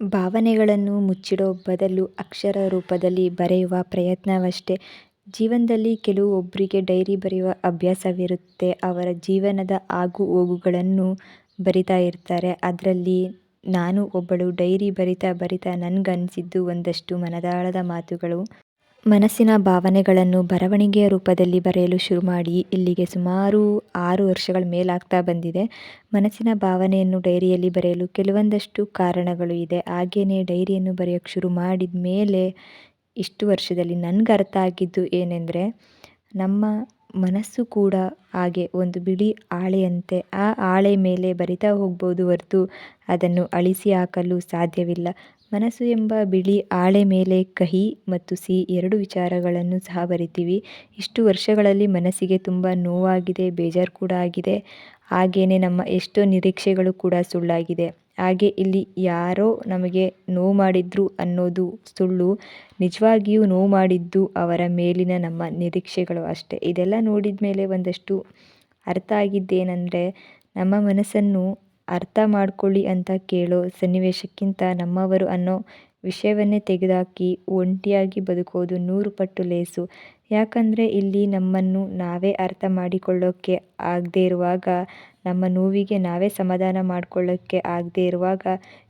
ಭಾವನೆಗಳನ್ನು ಮುಚ್ಚಿಡೋ ಬದಲು ಅಕ್ಷರ ರೂಪದಲ್ಲಿ ಬರೆಯುವ ಪ್ರಯತ್ನವಷ್ಟೇ. ಜೀವನದಲ್ಲಿ ಕೆಲವೊಬ್ರಿಗೆ ಡೈರಿ ಬರೆಯುವ ಅಭ್ಯಾಸವಿರುತ್ತೆ. ಅವರ ಜೀವನದ ಆಗು ಹೋಗುಗಳನ್ನು ಬರಿತಾ ಇರ್ತಾರೆ. ಅದರಲ್ಲಿ ನಾನು ಒಬ್ಬಳು. ಡೈರಿ ಬರಿತಾ ಬರಿತಾ ನನಗನ್ಸಿದ್ದು ಒಂದಷ್ಟು ಮನದಾಳದ ಮಾತುಗಳು. ಮನಸ್ಸಿನ ಭಾವನೆಗಳನ್ನು ಬರವಣಿಗೆಯ ರೂಪದಲ್ಲಿ ಬರೆಯಲು ಶುರು ಮಾಡಿ ಇಲ್ಲಿಗೆ ಸುಮಾರು ಆರು ವರ್ಷಗಳ ಮೇಲಾಗ್ತಾ ಬಂದಿದೆ. ಮನಸ್ಸಿನ ಭಾವನೆಯನ್ನು ಡೈರಿಯಲ್ಲಿ ಬರೆಯಲು ಕೆಲವೊಂದಷ್ಟು ಕಾರಣಗಳು ಇದೆ. ಹಾಗೆಯೇ ಡೈರಿಯನ್ನು ಬರೆಯೋಕ್ಕೆ ಶುರು ಮಾಡಿದ ಮೇಲೆ ಇಷ್ಟು ವರ್ಷದಲ್ಲಿ ನನ್ಗರ್ಥ ಆಗಿದ್ದು ಏನೆಂದರೆ, ನಮ್ಮ ಮನಸ್ಸು ಕೂಡ ಹಾಗೆ ಒಂದು ಬಿಳಿ ಹಾಳೆಯಂತೆ. ಆ ಹಾಳೆ ಮೇಲೆ ಬರಿತಾ ಹೋಗ್ಬೋದು ಹೊರತು ಅದನ್ನು ಅಳಿಸಿ ಹಾಕಲು ಸಾಧ್ಯವಿಲ್ಲ. ಮನಸ್ಸು ಎಂಬ ಬಿಳಿ ಆಳೆ ಮೇಲೆ ಕಹಿ ಮತ್ತು ಸಿಹಿ ಎರಡು ವಿಚಾರಗಳನ್ನು ಸಹ ಬರಿತೀವಿ. ಇಷ್ಟು ವರ್ಷಗಳಲ್ಲಿ ಮನಸ್ಸಿಗೆ ತುಂಬ ನೋವಾಗಿದೆ, ಬೇಜಾರು ಕೂಡ ಆಗಿದೆ. ಹಾಗೆಯೇ ನಮ್ಮ ಎಷ್ಟೋ ನಿರೀಕ್ಷೆಗಳು ಕೂಡ ಸುಳ್ಳಾಗಿದೆ. ಹಾಗೆ ಇಲ್ಲಿ ಯಾರೋ ನಮಗೆ ನೋವು ಮಾಡಿದ್ರು ಅನ್ನೋದು ಸುಳ್ಳು. ನಿಜವಾಗಿಯೂ ನೋವು ಮಾಡಿದ್ದು ಅವರ ಮೇಲಿನ ನಮ್ಮ ನಿರೀಕ್ಷೆಗಳು ಅಷ್ಟೇ. ಇದೆಲ್ಲ ನೋಡಿದ ಮೇಲೆ ಒಂದಷ್ಟು ಅರ್ಥ ಆಗಿದ್ದೇನೆಂದರೆ ನಮ್ಮ ಮನಸ್ಸನ್ನು ಅರ್ಥ ಮಾಡ್ಕೊಳ್ಳಿ ಅಂತ ಕೇಳೋ ಸನ್ನಿವೇಶಕ್ಕಿಂತ ನಮ್ಮವರು ಅನ್ನೋ ವಿಷಯವನ್ನೇ ತೆಗೆದಾಕಿ ಒಂಟಿಯಾಗಿ ಬದುಕೋದು ನೂರು ಪಟ್ಟು ಲೇಸು. ಯಾಕಂದರೆ ಇಲ್ಲಿ ನಮ್ಮನ್ನು ನಾವೇ ಅರ್ಥ ಮಾಡಿಕೊಳ್ಳೋಕ್ಕೆ ಆಗದೇ ಇರುವಾಗ, ನಮ್ಮ ನೋವಿಗೆ ನಾವೇ ಸಮಾಧಾನ ಮಾಡಿಕೊಳ್ಳೋಕ್ಕೆ ಆಗದೇ ಇರುವಾಗ,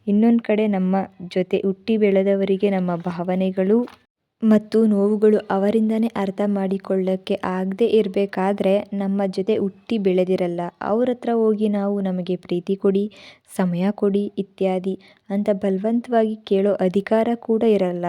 ಇನ್ನೊಂದು ಕಡೆ ನಮ್ಮ ಜೊತೆ ಹುಟ್ಟಿ ಬೆಳೆದವರಿಗೆ ನಮ್ಮ ಭಾವನೆಗಳು ಮತ್ತು ನೋವುಗಳು ಅವರಿಂದನೇ ಅರ್ಥ ಮಾಡಿಕೊಳ್ಳೋಕ್ಕೆ ಆಗದೇ ಇರಬೇಕಾದ್ರೆ ನಮ್ಮ ಜೊತೆ ಹುಟ್ಟಿ ಬೆಳೆದಿರಲ್ಲ. ಅವ್ರತ್ರ ಹೋಗಿ ನಾವು ನಮಗೆ ಪ್ರೀತಿ ಕೊಡಿ, ಸಮಯ ಕೊಡಿ ಇತ್ಯಾದಿ ಅಂತ ಬಲವಂತವಾಗಿ ಕೇಳೋ ಅಧಿಕಾರ ಕೂಡ ಇರಲ್ಲ.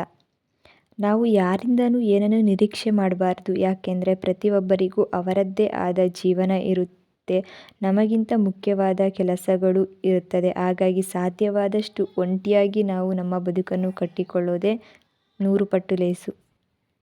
ನಾವು ಯಾರಿಂದನೂ ಏನನ್ನೂ ನಿರೀಕ್ಷೆ ಮಾಡಬಾರ್ದು ಯಾಕೆಂದರೆ ಪ್ರತಿಯೊಬ್ಬರಿಗೂ ಅವರದ್ದೇ ಆದ ಜೀವನ ಇರುತ್ತೆ. ನಮಗಿಂತ ಮುಖ್ಯವಾದ ಕೆಲಸಗಳು ಇರುತ್ತದೆ. ಹಾಗಾಗಿ ಸಾಧ್ಯವಾದಷ್ಟು ಒಂಟಿಯಾಗಿ ನಾವು ನಮ್ಮ ಬದುಕನ್ನು ಕಟ್ಟಿಕೊಳ್ಳೋದೇ ನೂರು ಪಟ್ಟು ಲೇಸು.